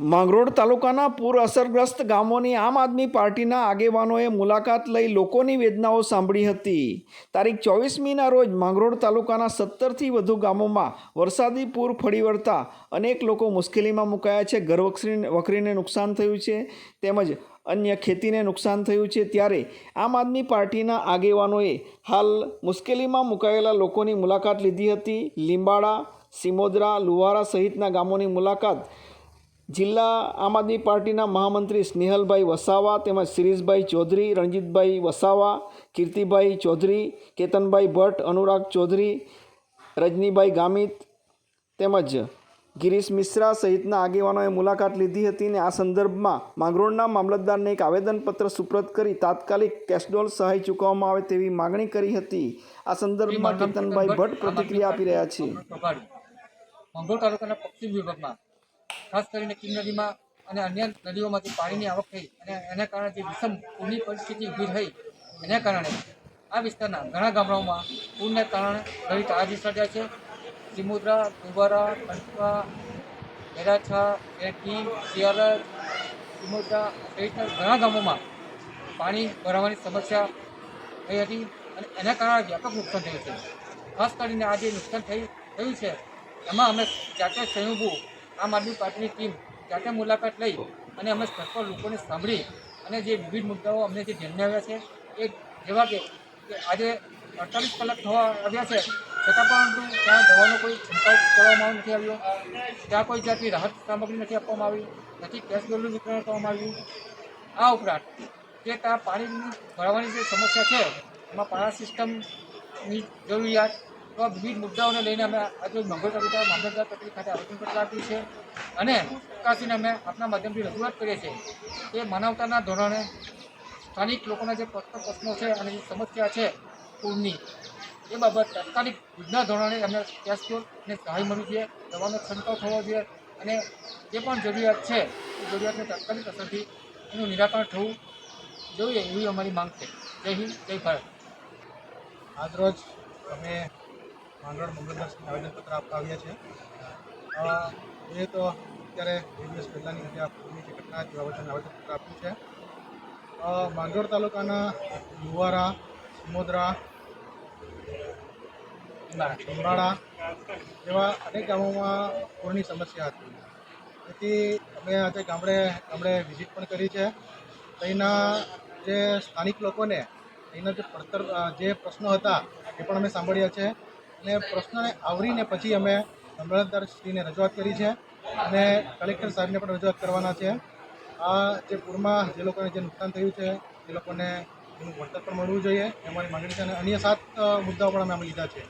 માંગરોળ તાલુકાના પૂર અસરગ્રસ્ત ગામોની આમ આદમી પાર્ટીના આગેવાનોએ મુલાકાત લઈ લોકોની વેદનાઓ સાંભળી હતી. તારીખ ચોવીસમીના રોજ માંગરોળ તાલુકાના સત્તરથી વધુ ગામોમાં વરસાદી પૂર ફળી વળતા અનેક લોકો મુશ્કેલીમાં મુકાયા છે. ઘર વખરી વખરીને નુકસાન થયું છે તેમજ અન્ય ખેતીને નુકસાન થયું છે ત્યારે આમ આદમી પાર્ટીના આગેવાનોએ હાલ મુશ્કેલીમાં મુકાયેલા લોકોની મુલાકાત લીધી હતી. લીંબાડા, સિમોદરા, લુહારા સહિતના ગામોની મુલાકાત જિલ્લા આમ આદમી પાર્ટીના મહામંત્રી સ્નેહલભાઈ વસાવા તેમજ શિરીષભાઈ ચૌધરી, રણજીતભાઈ વસાવા, કીર્તિભાઈ ચૌધરી, કેતનભાઈ ભટ્ટ, અનુરાગ ચૌધરી, રજનીભાઈ ગામિત તેમજ ગિરીશ મિશ્રા સહિતના આગેવાનોએ મુલાકાત લીધી હતી અને આ સંદર્ભમાં માંગરોળના મામલતદારને એક આવેદનપત્ર સુપ્રત કરી તાત્કાલિક કેશડોલ સહાય ચૂકવવામાં આવે તેવી માગણી કરી હતી. આ સંદર્ભમાં કેતનભાઈ ભટ્ટ પ્રતિક્રિયા આપી રહ્યા છે. પ્રભારી તાલુકાના પશ્ચિમ વિભાગમાં ખાસ કરીને કિમ નદીમાં અને અન્ય નદીઓમાંથી પાણીની આવક થઈ અને એના કારણે જે વિષમ પૂરની પરિસ્થિતિ ઊભી થઈ, એના કારણે આ વિસ્તારના ઘણા ગામડાઓમાં પૂરને કારણે ઘણી તારાજી સર્જાય છે. સિમુદ્રા દુબારા કંટવા વેરાછા એટી શિયાલજ સિમુદ્રા સહિતના ઘણા ગામોમાં પાણી ભરાવાની સમસ્યા થઈ હતી અને એના કારણે વ્યાપક નુકસાન થયું છે. ખાસ કરીને આ જે નુકસાન થઈ, થયું છે. એમાં અમે જાતે સંયોગો આમ આદમી પાર્ટીની ટીમ જાતે મુલાકાત લઈ અને અમે સ્થળ પર લોકોને સાંભળી અને જે વિવિધ મુદ્દાઓ અમને જે ધ્યાને આવ્યા છે, એ જેવા કે આજે અડતાલીસ કલાક થવા આવ્યા છે, છતાં પરંતુ ત્યાં દવાનો કોઈ છંટકાવ કરવામાં નથી આવ્યો. ત્યાં કોઈ જાતની રાહત સામગ્રી નથી આપવામાં આવી, નથી કેશ ગોલનું વિતરણ કરવામાં આવ્યું. આ ઉપરાંત જે ત્યાં પાણીની ભરાવાની જે સમસ્યા છે, એમાં પાણા સિસ્ટમની જરૂરિયાત તો વિવિધ મુદ્દાઓને લઈને અમે આજે મંગળ કવિતા મામલતદાર કચેરી ખાતે આવેદનપત્ર આપ્યું છે. અને ચકાસીને અમે આપના માધ્યમથી રજૂઆત કરીએ છીએ કે માનવતાના ધોરણે સ્થાનિક લોકોના જે પ્રશ્નો પ્રશ્નો છે અને જે સમસ્યા છે પૂરની, એ બાબત તાત્કાલિક યુદ્ધના ધોરણે અમે કેશ અને સહાય મળવી જોઈએ, દવાનો છંટકાવ થવો જોઈએ અને જે પણ જરૂરિયાત છે, એ જરૂરિયાતને તાત્કાલિક અસરથી એનું નિરાકરણ થવું જોઈએ એવી અમારી માંગ છે. જય હિન્દ, જય ભારત. આજરોજ અમે માંગરોળ મંગળદાસને આવેદનપત્ર આપવા આવ્યા છે. એ તો અત્યારે બે દિવસ પહેલાંની જે આ પૂરની જે ઘટના હતી બાબતે આવેદનપત્ર આપ્યું છે. માંગરોળ તાલુકાના લુવારા, સિમોદરા લીંબાડા જેવા અનેક ગામોમાં પૂરની સમસ્યા હતી. તેથી અમે આજે ગામડે ગામડે વિઝિટ પણ કરી છે. અહીંના જે સ્થાનિક લોકોને અહીંના જે પડતર જે પ્રશ્નો હતા એ પણ અમે સાંભળ્યા છે. અને પ્રશ્નને આવરીને પછી અમે શ્રીને રજૂઆત કરી છે અને કલેક્ટર સાહેબને પણ રજૂઆત કરવાના છે. આ જે પૂરમાં જે લોકોને જે નુકસાન થયું છે, એ લોકોને એનું વળતર પણ મળવું જોઈએ. એ અમારી માગણી છે અને અન્ય સાત મુદ્દાઓ પણ અમે લીધા છે.